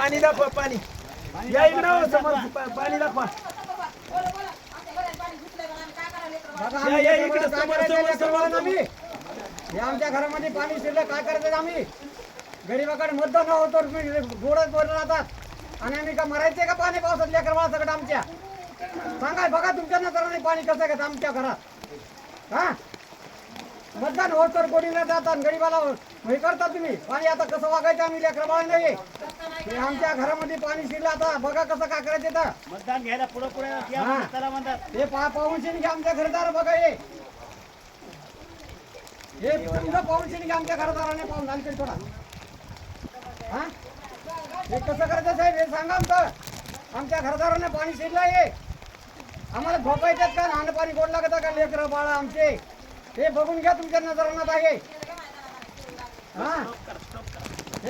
पाणी दाखवा पाणी. या इकडं हो, समोर पा- पाणी दाखवा. या या इकडं समोर समोर समोर आम्ही हे आमच्या घरामध्ये पाणी शिरलं काय करायचं आम्ही? गरीबाकडे मतदान होतो गोडच बोलत राहतात आणि आम्ही का मरायचे का पाणी पावसात लेकर बाळा आमच्या? सांगा बघा तुमच्या नजराने पाणी कसं घेत आमच्या घरात? हा? मतदान होत तर कोणीला जातात गरीबाला हे करता तुम्ही. पाणी आता कसं वागायचं आम्ही लेकर बाळ नाही हे आमच्या घरामध्ये पाणी शिरलं आता. बघा कसं काय करायचं तर मतदान घ्यायला पुढे पुढे या हा. चला म्हणतात. हे पा पाहून शेणी आमच्या घरदार बघा हे. हे पाहून शेणी आमच्या घरदाराने पाहून आणखी थोडा हा? हे कसं करायचं साहेब? हे सांगा आमचं. आमच्या घरदाराने पाणी शिरलं हे आम्हाला झोपायच्यात का? नाणं पाणी गोड लागत का? लेकरं बाळा आमचे. हे बघून घ्या तुमच्या नजरानात आहे. हा?